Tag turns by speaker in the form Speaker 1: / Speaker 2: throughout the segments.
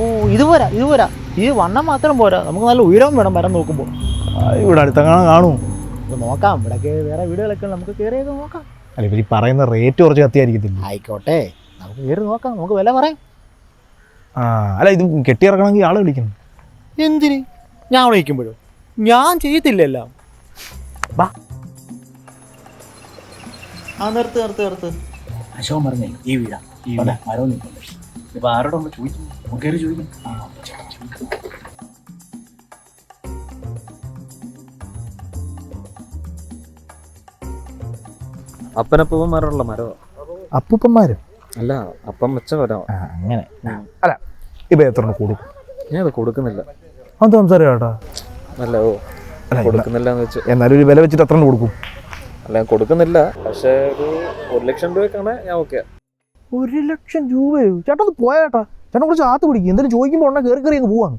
Speaker 1: ഓ ഇത് പോരാ ഇത് പോരാ. ഈ വണ്ണം മാത്രം പോരാ. നമുക്ക് നല്ല ഉയരം വേണം മരം നോക്കുമ്പോൾ
Speaker 2: ഇവിടെ അടുത്തെങ്ങാനും കാണൂ.
Speaker 1: ഇത് നോക്കാം. ഇവിടെയൊക്കെ വേറെ വീടുകളൊക്കെ. നമുക്ക് കയറി നോക്കാം.
Speaker 2: അല്ല ഇവർ ഈ പറയുന്ന റേറ്റ് കുറച്ച് കത്തിയായിരിക്കത്തില്ല?
Speaker 1: ആയിക്കോട്ടെ. നമുക്ക് കയറി നോക്കാം. നമുക്ക് വില പറയാം.
Speaker 2: ആ അല്ല ഇത് കെട്ടിയിറക്കണമെങ്കിൽ ആളെ വിളിക്കണം.
Speaker 1: എന്തിന്? ഞാൻ വിളിക്കുമ്പോഴും ഞാൻ ചെയ്യത്തില്ലല്ലോ. ബാ. ആ നിർത്ത് നിർത്ത് നിർത്ത്.
Speaker 3: അശോകൻ പറഞ്ഞേ ഈ വീടാ. ഈ വീടാ മരവും നിൽക്കുന്നുണ്ട് ഇപ്പൊ ആരോട് നമ്മൾ ചോദിക്കും കയറി ചോദിക്കും. ആ ചേട്ടാ ചോദിക്കാം
Speaker 4: അപ്പനപ്പൂവന്മാരുള്ള മരമാണ്
Speaker 2: അപ്പൂപ്പന്മാരും?
Speaker 4: അല്ല അപ്പം വെച്ച
Speaker 2: മരോ അങ്ങനെ. അല്ല ഇപ്പൊ എത്ര കൊടുക്കും?
Speaker 4: ഞാൻ അത് കൊടുക്കുന്നില്ല.
Speaker 2: അത് സംസാരം കേട്ടാ
Speaker 4: അല്ല ഓ
Speaker 2: അല്ല,
Speaker 4: കൊടുക്കുന്നില്ല എന്ന് വെച്ച്.
Speaker 2: എന്നാലും ഒരു വില വെച്ചിട്ട് എത്ര കൊടുക്കും.
Speaker 4: അല്ല ഞാൻ കൊടുക്കുന്നില്ല. പക്ഷേ ഒരു ഒരു ലക്ഷം രൂപയ്ക്കാണ് ഞാൻ ഓക്കെ
Speaker 2: ഒരു ലക്ഷം രൂപയോ ചേട്ടൻ ഒന്ന് പോയാ ചേട്ടാ ചേട്ടൻ കുറച്ച് ആത്ത് പിടിക്കും. എന്തെങ്കിലും ചോദിക്കുമ്പോൾ ഉടനെ കയറി കയറി അങ്ങ് പോവാണ്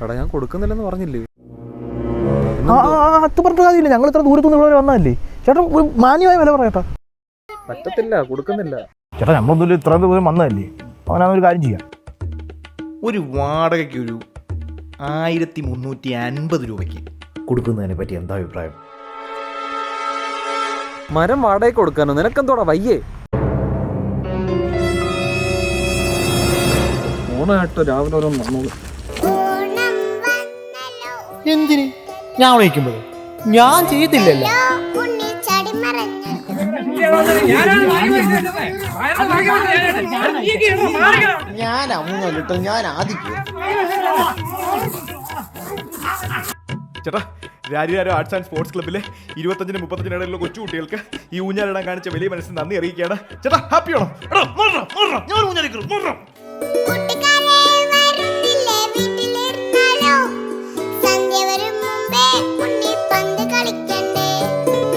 Speaker 4: കട ഞാൻ കൊടുക്കുന്നില്ലെന്ന് പറഞ്ഞില്ലേ?
Speaker 2: ആ അത് പറഞ്ഞിട്ട് കാര്യമില്ല. ഞങ്ങൾ ഇത്ര ദൂരത്തുനിന്ന് ഇവിടെ വരെ വന്നതല്ലേ. ചേട്ടൻ ഒരു മാന്യമായ വില പറയട്ടാ.
Speaker 4: പറ്റത്തില്ല കൊടുക്കുന്നില്ല.
Speaker 2: ചേട്ടാ നമ്മളൊന്നും ഇത്ര ദൂരം വന്നതല്ലേ. അവനൊരു ഒരു കാര്യം ചെയ്യാം.
Speaker 5: ഒരു വാടകയ്ക്ക് ഒരു ആയിരത്തി മുന്നൂറ്റി അൻപത് രൂപയ്ക്ക് കൊടുക്കുന്നതിനെ പറ്റി എന്താ അഭിപ്രായം?
Speaker 4: മരം വാടകയ്ക്ക് കൊടുക്കാനോ? നിനക്കെന്തോടാ വയ്യേ? ഓണായിട്ട് രാവിലെ ഓരോ വന്നോളൂ
Speaker 1: എന്തിന്? ഞാൻ വിളിക്കുമ്പോഴോ ഞാൻ ചെയ്തില്ലല്ലോ.
Speaker 5: ഞാൻ മൂന്നോ ലിറ്റർ ഞാൻ ആദ്യം
Speaker 6: ചേട്ടാ രാജ്യാരോ ആർട്സ് ആൻഡ് സ്പോർട്സ് ക്ലബ്ബിലെ ഇരുപത്തഞ്ചിന് മുപ്പത്തഞ്ചിന് ഇടയിലുള്ള കൊച്ചു കുട്ടികൾക്ക് ഈ ഊഞ്ഞാലിടാൻ കാണിച്ച വലിയ മനസ്സിന് നന്ദി അറിയിക്കുകയാണ്. ചേട്ടാ ഹാപ്പി ആണോ എടാ, മാറണം, മാറണം. ഞാൻ ഊഞ്ഞാലിക്കും
Speaker 7: it.